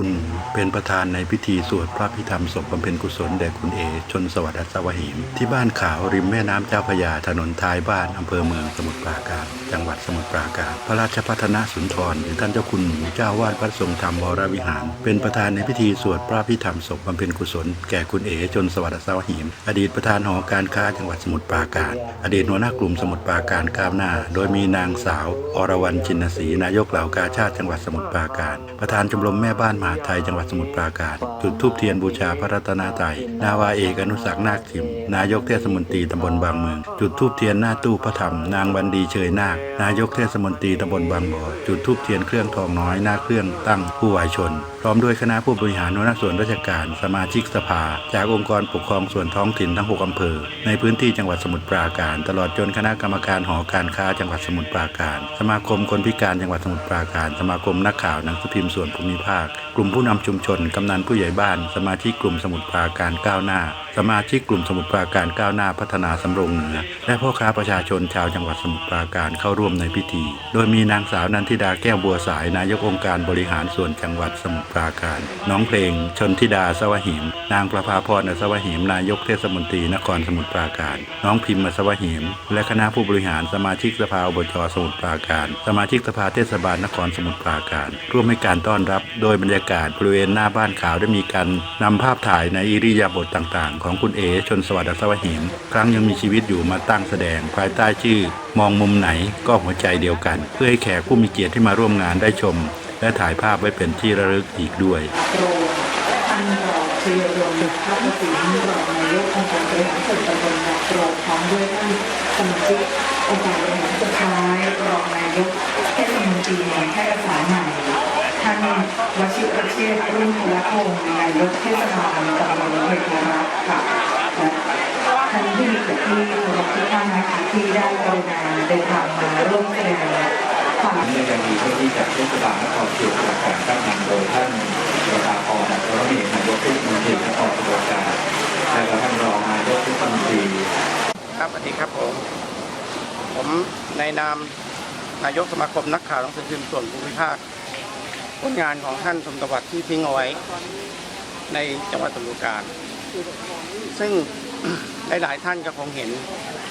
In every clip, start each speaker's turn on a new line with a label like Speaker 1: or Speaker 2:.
Speaker 1: คุณเป็นประธานในพิธีสวดพระพิธรรมศพบำเพ็ญกุศลแด่คุณเอชนสวัสดิ์อัศวหิมที่บ้านขาวริมแม่น้ำเจ้าพยาถนนท้ายบ้านอำเภอเมืองสมุทรปราการ จังหวัดสมุทรปราการ พระราชพัฒนสุนทรหรือท่านเจ้าคุณเจ้าวาดพระทรงธรรมวรวิหาร เป็นประธานในพิธีสวดพระพิธรรมศพบำเพ็ญกุศลแก่คุณเอชนสวัสดิ์อัศวหิม อดีตประธานหอการค้าจังหวัดสมุทรปราการ อดีตหัวหน้ากลุ่มสมุทรปราการก้าวหน้า โดยมีนางสาว อรวรรณชินศรีนายกเหล่ากาชาติจังหวัดสมุทรปราการ ประธานชมรมแม่บ้านมหาดไทยจังหวัดสมุทรปราการ จุดธูปเทียนบูชาพระรัตนตรัยนาวาเอกอนุสักนาคทิม นายกเทศมนตรีตำบลบางเมือง จุดธูปเทียนหน้าตู้พระธรรม นางวันดีเชยนาคนายกเทศมนตรีตำบลบางบ่อจุดธูปเทียนเครื่องทองน้อยหน้าเครื่องตั้งผู้วายชน พร้อมด้วยคณะผู้บริหารหัวหน้าส่วนราชการ สมาชิกสภา จากองค์กรปกครองส่วนท้องถิ่นทั้ง 6อำเภอ ในพื้นที่จังหวัดสมุทรปราการ ตลอดจนคณะกรรมการหอการค้าจังหวัดสมุทรปราการ สมาคมคนพิการจังหวัดสมุทรปราการ สมาคมนักข่าวหนังสือพิมพ์ส่วนภูมิภาคลุ่มผู้นำชุมชน กำนันผู้ใหญ่บ้าน สมาชิกกลุ่มสมุทรปราการก้าวหน้า สมาชิกกลุ่มสมุทรปราการก้าวหน้าพัฒนาสำโรงเหนือ และพ่อค้าประชาชนชาวจังหวัดสมุทรปราการเข้าร่วมในพิธี โดยมีนางสาวนันทิดาแก้วบัวสาย นายกองค์การบริหารส่วนจังหวัดสมุทรปราการ น้องเพลง ชนทิดาสวหิม นางประภาพรอัศวหิม นายกเทศมนตรีนครสมุทรปราการ น้องพิมพ์อัศวหิม และคณะผู้บริหารสมาชิกสภาอบจสมุทรปราการ สมาชิกสภาเทศบาลนครสมุทรปราการ ร่วมให้การต้อนรับ โดยบรรยากาศบริเวณหน้าบ้านขาวได้มีการนำภาพถ่ายในอิริยาบถต่างๆ ของคุณเอชนสวัสดิ์อัศวหิมครั้งยังมีชีวิตอยู่มาตั้งแสดง ภายใต้ชื่อ มองมุมไหนก็หัวใจเดียวกัน เพื่อให้แขกผู้มีเกียรติที่มาร่วมงานได้ชม และถ่ายภาพไว้เป็นที่ระลึกอีกด้วย
Speaker 2: ท่านรองชยรวมพระประสิทธิ์รองนายกองค์การบริหารส่วนตำบลนาโปรพร้อมด้วยท่านสมาชิกองค์การบริหารสุดท้ายรองนายกเทศมนตรีแห่งแพร่ภาษาใหม่ท่านวชิรเชษรุ่งพลพงศ์นายกเทศบาลตำบลเวทรักค่ะท่านที่มีเกียรติทุกท่านนะคะที่ได้กรุณาเดินทางมาร่วมแสดงความ
Speaker 3: เนื่องจากมีเจ้าที่จากเทศบาลนครเชียงรายการตั้งนำโดยท่านประภานพรอัศวเมธนายกเทศมนตรีนครสมุทรปราการและก็ท่านรองนายกเทศมนตรี
Speaker 4: ครับสวัสดีครับผมผมในนามนายกสมาคมนักข่าวหนังสือพิมพ์ส่วนภูมิภาค ผลงานของท่านสมบัติที่ทิ้งเอาไว้ในจังหวัดสมุทรปราการ ซึ่งหลายๆท่านก็คงเห็น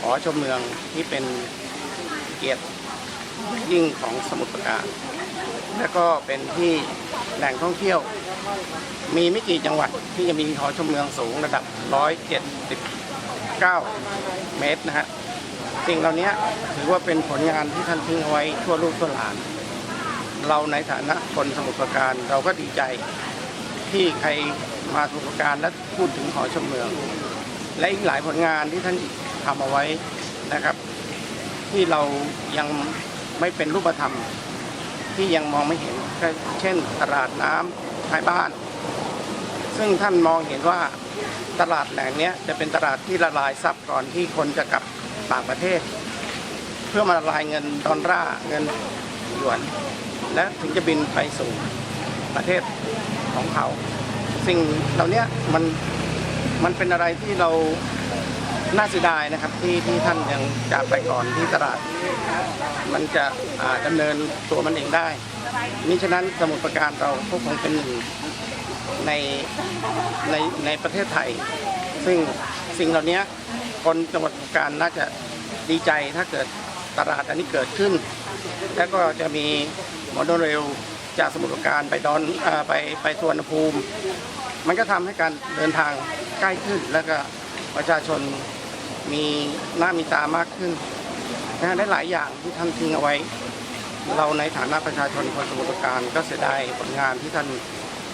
Speaker 4: หอชมเมืองที่เป็นเกียรติยิ่งของสมุทรปราการ และก็เป็นที่แหล่งท่องเที่ยว มีไม่กี่จังหวัดที่จะมีหอชมเมืองสูงระดับ 179 เมตรนะฮะสิ่งเหล่านี้ถือว่าเป็นผลงานที่ท่านทิ้งเอาไว้ทั่วลูกทั่วหลาน เราในฐานะคนสมุทรปราการเราก็ดีใจที่ใครมาสมุทรปราการและพูดถึงหอชมเมือง และอีกหลายผลงานที่ท่านทำเอาไว้นะครับ ที่เรายังไม่เป็นรูปธรรม ที่ยังมองไม่เห็นเช่น ตลาดน้ำท้ายบ้าน ซึ่งท่านมองเห็นว่าตลาดแหล่งนี้จะเป็นตลาดที่ละลายทรัพย์ก่อนที่คนจะกลับต่างประเทศ เพื่อมาละลายเงินดอลลาร์เงินหยวน และถึงจะบินไปสู่ประเทศของเขา สิ่งเหล่านี้มันมันเป็นอะไรที่เราน่าเสียดายนะครับที่ที่ท่านยังจากไปก่อนที่ตลาด มันจะอ่าดำเนินตัวมันเองได้มิฉะนั้นสมุทรปราการเราก็คงเป็นหนึ่งในในในประเทศไทย ซึ่งสิ่งเหล่านี้คนจังหวัดสมุทรปราการน่าจะดีใจถ้าเกิดตลาดอันนี้เกิดขึ้น แล้วก็จะมี มอเตอร์เรลจากสมุทรปราการไปดอนอไปไปสวนภูมิ มันก็ทำให้การเดินทางใกล้ขึ้น แล้วก็ประชาชนมีหน้ามีตามากขึ้นนะได้หลายอย่างที่ท่านทิ้งเอาไว้ เราในฐานะประชาชนคนสมุทรปราการก็เสียดายผลงานที่ท่าน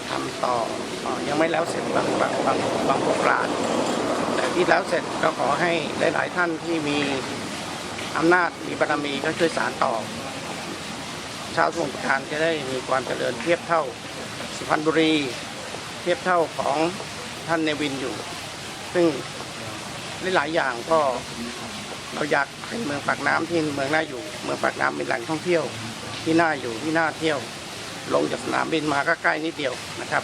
Speaker 4: ทำต่อเอ่อยังไม่แล้วเสร็จบางบางบางบางโครงการแต่ที่แล้วเสร็จก็ขอให้หลาย ๆ ท่านที่มีอำนาจมีบารมีก็ช่วยสารต่อ ชาวสมุทรปราการจะได้มีความเจริญเทียบเท่าสุพรรณบุรี เทียบเท่าของท่านเนวินอยู่ ซึ่งหลายๆอย่างก็เราอยากเป็นเมืองปากน้ำที่เมืองน่าอยู่ เมืองปากน้ำเป็นแหล่งท่องเที่ยวที่น่าอยู่ที่น่าเที่ยว ลงจากสนามบินมาก็ใกล้นิดเดียวนะครับ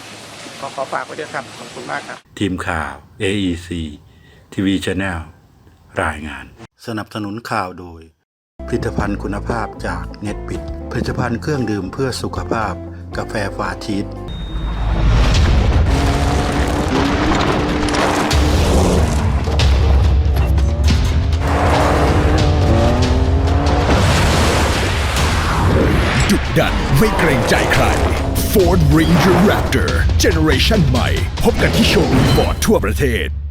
Speaker 4: ขอขอฝากไว้ด้วยครับขอบคุณมากครับ
Speaker 1: ทีมข่าว AEC TV Channel รายงาน สนับสนุนข่าวโดย ผลิตภัณฑ์คุณภาพจากเน็ตปิด ผลิตภัณฑ์เครื่องดื่มเพื่อสุขภาพ กาแฟฟาชีส
Speaker 5: ดุดันไม่เกรงใจใคร Ford Ranger Raptor Generation ใหม่ พบกันที่โชว์รูมฟอร์ดทั่วประเทศ